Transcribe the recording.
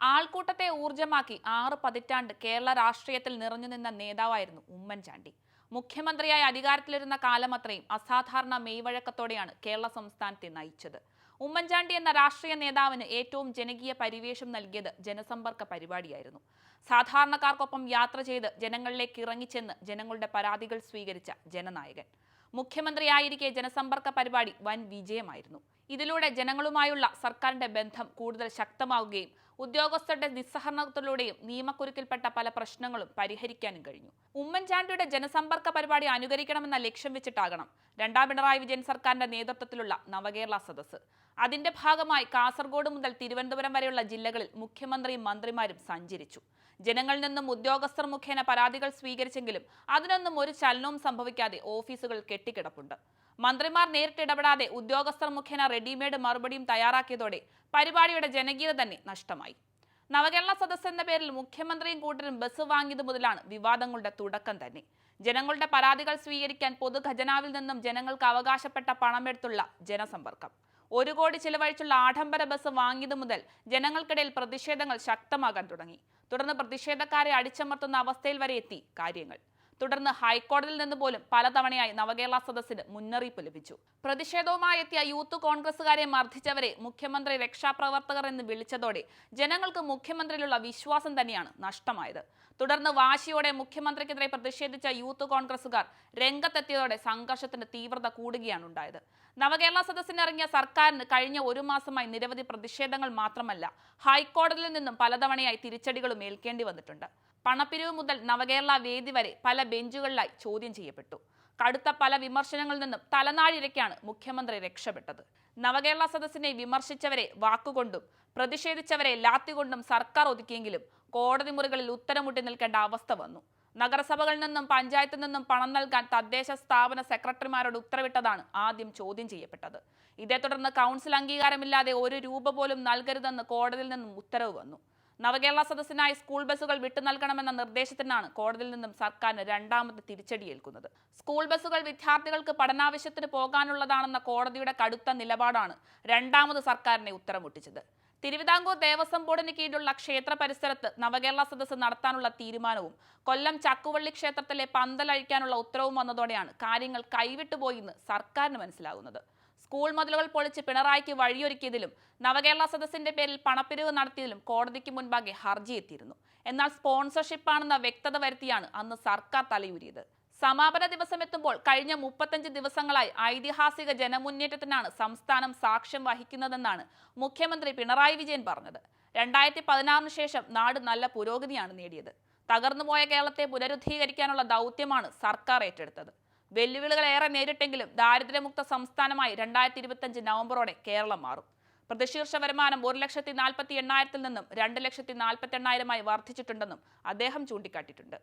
ആൾക്കൂട്ടത്തെ ഊർജമാക്കി ആറ് പതിറ്റാണ്ട് കേരള രാഷ്ട്രീയത്തിൽ നിറഞ്ഞു നിന്ന നേതാവായിരുന്നു ഉമ്മൻചാണ്ടി. മുഖ്യമന്ത്രിയായി അധികാരത്തിലിരുന്ന കാലമത്രയും അസാധാരണ മെയ്വഴക്കത്തോടെയാണ് കേരള സംസ്ഥാനത്തെ നയിച്ചത്. ഉമ്മൻചാണ്ടി എന്ന രാഷ്ട്രീയ നേതാവിന് ഏറ്റവും ജനകീയ പരിവേഷം നൽകിയത് ജനസമ്പർക്ക പരിപാടിയായിരുന്നു. സാധാരണക്കാർക്കൊപ്പം യാത്ര ചെയ്ത് ജനങ്ങളിലേക്ക് ഇറങ്ങിച്ചെന്ന് ജനങ്ങളുടെ പരാതികൾ സ്വീകരിച്ച ജനനായകൻ. മുഖ്യമന്ത്രിയായിരിക്കെ ജനസമ്പർക്ക പരിപാടി വൻ വിജയമായിരുന്നു. ഇതിലൂടെ ജനങ്ങളുമായുള്ള സർക്കാരിന്റെ ബന്ധം കൂടുതൽ ശക്തമാവുകയും ഉദ്യോഗസ്ഥരുടെ നിസ്സഹകരണത്തിലൂടെയും നിയമക്കുരുക്കിൽപ്പെട്ട പല പ്രശ്നങ്ങളും പരിഹരിക്കാനും കഴിഞ്ഞു. ഉമ്മൻചാണ്ടിയുടെ ജനസമ്പർക്ക പരിപാടി അനുകരിക്കണമെന്ന ലക്ഷ്യം വെച്ചിട്ടാകണം രണ്ടാം പിണറായി വിജയൻ സർക്കാരിന്റെ നേതൃത്വത്തിലുള്ള നവകേരള സദസ്സ്. അതിന്റെ ഭാഗമായി കാസർഗോഡ് മുതൽ തിരുവനന്തപുരം വരെയുള്ള ജില്ലകളിൽ മുഖ്യമന്ത്രിയും മന്ത്രിമാരും സഞ്ചരിച്ചു. ജനങ്ങളിൽ നിന്നും ഉദ്യോഗസ്ഥർ മുഖേന പരാതികൾ സ്വീകരിച്ചെങ്കിലും അതിനൊന്നും ഒരു ചലനവും സംഭവിക്കാതെ ഓഫീസുകൾ കെട്ടിക്കിടപ്പുണ്ട്. മന്ത്രിമാർ നേരിട്ട് ഇടപെടാതെ ഉദ്യോഗസ്ഥർ മുഖേന റെഡിമെയ്ഡ് മറുപടിയും തയ്യാറാക്കിയതോടെ പരിപാടിയുടെ ജനകീയത തന്നെ നഷ്ടമായി. നവകേരള സദസ് എന്ന പേരിൽ മുഖ്യമന്ത്രിയും കൂട്ടരും ബസ് വാങ്ങിയത് മുതലാണ് വിവാദങ്ങളുടെ തുടക്കം തന്നെ. ജനങ്ങളുടെ പരാതികൾ സ്വീകരിക്കാൻ പൊതുഖജനാവിൽ നിന്നും ജനങ്ങൾക്ക് അവകാശപ്പെട്ട പണമെടുത്തുള്ള ജനസമ്പർക്കം. ഒരു കോടി ചിലവഴിച്ചുള്ള ആഡംബര ബസ് വാങ്ങിയത് മുതൽ ജനങ്ങൾക്കിടയിൽ പ്രതിഷേധങ്ങൾ ശക്തമാകാൻ തുടങ്ങി. തുടർന്ന് പ്രതിഷേധക്കാരെ അടിച്ചമർത്തുന്ന അവസ്ഥയിൽ വരെ എത്തി കാര്യങ്ങൾ. തുടർന്ന് ഹൈക്കോടതിയിൽ നിന്ന് പോലും പലതവണയായി നവകേരള സദസ്സിന് മുന്നറിയിപ്പ് ലഭിച്ചു. പ്രതിഷേധവുമായി എത്തിയ യൂത്ത് കോൺഗ്രസുകാരെ മർദ്ദിച്ചവരെ മുഖ്യമന്ത്രി രക്ഷാപ്രവർത്തകർ എന്ന് വിളിച്ചതോടെ ജനങ്ങൾക്ക് മുഖ്യമന്ത്രിയിലുള്ള വിശ്വാസം തന്നെയാണ് നഷ്ടമായത്. തുടർന്ന് വാശിയോടെ മുഖ്യമന്ത്രിക്കെതിരെ പ്രതിഷേധിച്ച യൂത്ത് കോൺഗ്രസുകാർ രംഗത്തെത്തിയതോടെ സംഘർഷത്തിന്റെ തീവ്രത കൂടുകയാണ് ഉണ്ടായത്. നവകേരള സദസ്സിനിറങ്ങിയ സർക്കാരിന് കഴിഞ്ഞ ഒരു മാസമായി നിരവധി പ്രതിഷേധങ്ങൾ മാത്രമല്ല ഹൈക്കോടതിയിൽ നിന്നും പലതവണയായി തിരിച്ചടികളും ഏൽക്കേണ്ടി വന്നിട്ടുണ്ട്. പണപ്പിരിവ് മുതൽ നവകേരള വേദി വരെ പല ബെഞ്ചുകളിലായി ചോദ്യം ചെയ്യപ്പെട്ടു. കടുത്ത പല വിമർശനങ്ങളിൽ നിന്നും തലനാഴിരക്കാണ് മുഖ്യമന്ത്രി രക്ഷപ്പെട്ടത്. നവകേരള സദസ്സിനെ വിമർശിച്ചവരെ വാക്കുകൊണ്ടും പ്രതിഷേധിച്ചവരെ ലാത്തികൊണ്ടും സർക്കാർ ഒതുക്കിയെങ്കിലും കോടതി മുറികളിൽ ഉത്തരമുട്ടി നിൽക്കേണ്ട അവസ്ഥ വന്നു. നഗരസഭകളിൽ നിന്നും പഞ്ചായത്തിൽ നിന്നും പണം നൽകാൻ തദ്ദേശ സ്ഥാപന സെക്രട്ടറിമാരോട് ഉത്തരവിട്ടതാണ് ആദ്യം ചോദ്യം ചെയ്യപ്പെട്ടത്. ഇതേ തുടർന്ന് കൗൺസിൽ അംഗീകാരമില്ലാതെ ഒരു രൂപ പോലും നൽകരുതെന്ന് കോടതിയിൽ നിന്നും ഉത്തരവ് വന്നു. നവകേരള സദസ്സിനായി സ്കൂൾ ബസ്സുകൾ വിട്ടു നൽകണമെന്ന നിർദ്ദേശത്തിനാണ് കോടതിയിൽ നിന്നും സർക്കാരിന് രണ്ടാമത് തിരിച്ചടിയേൽക്കുന്നത്. സ്കൂൾ ബസ്സുകൾ വിദ്യാർത്ഥികൾക്ക് പഠനാവശ്യത്തിന് പോകാനുള്ളതാണെന്ന കോടതിയുടെ കടുത്ത നിലപാടാണ് രണ്ടാമത് സർക്കാരിനെ ഉത്തരമുട്ടിച്ചത്. തിരുവിതാംകൂർ ദേവസ്വം ബോർഡിന് കീഴിലുള്ള ക്ഷേത്ര പരിസരത്ത് നവകേരള സദസ്സ് നടത്താനുള്ള തീരുമാനവും കൊല്ലം ചക്കുവള്ളി ക്ഷേത്രത്തിലെ പന്തലഴിക്കാനുള്ള ഉത്തരവും വന്നതോടെയാണ് കാര്യങ്ങൾ കൈവിട്ടുപോയി എന്ന് സർക്കാരിന് മനസ്സിലാകുന്നത്. സ്കൂൾ മതിലുകൾ പൊളിച്ച് പിണറായിക്ക് വഴിയൊരുക്കിയതിലും നവകേരള സദസ്സിന്റെ പേരിൽ പണപ്പിരിവ് നടത്തിയതിലും കോടതിക്ക് മുൻപാകെ ഹർജി എത്തിയിരുന്നു. എന്നാൽ സ്പോൺസർഷിപ്പാണെന്ന വ്യക്തത വരുത്തിയാണ് അന്ന് സർക്കാർ തലയൂരിയത്. സമാപന ദിവസം എത്തുമ്പോൾ കഴിഞ്ഞ മുപ്പത്തഞ്ച് ദിവസങ്ങളായി ഐതിഹാസിക ജനമുന്നേറ്റത്തിനാണ് സംസ്ഥാനം സാക്ഷ്യം വഹിക്കുന്നതെന്നാണ് മുഖ്യമന്ത്രി പിണറായി വിജയൻ പറഞ്ഞത്. രണ്ടായിരത്തി പതിനാറിന് ശേഷം നാട് നല്ല പുരോഗതിയാണ് നേടിയത്. തകർന്നുപോയ കേരളത്തെ പുനരുദ്ധീകരിക്കാനുള്ള ദൗത്യമാണ് സർക്കാർ ഏറ്റെടുത്തത്. വെല്ലുവിളികൾ ഏറെ നേരിട്ടെങ്കിലും ദാരിദ്ര്യമുക്ത സംസ്ഥാനമായി രണ്ടായിരത്തി ഇരുപത്തഞ്ച് നവംബറോടെ കേരളം മാറും. പ്രതിശീർഷ വരുമാനം ഒരു ലക്ഷത്തി നാൽപ്പത്തി എണ്ണായിരത്തിൽ നിന്നും രണ്ട് ലക്ഷത്തി നാൽപ്പത്തി എണ്ണായിരമായി വർദ്ധിച്ചിട്ടുണ്ടെന്നും അദ്ദേഹം ചൂണ്ടിക്കാട്ടിയിട്ടുണ്ട്.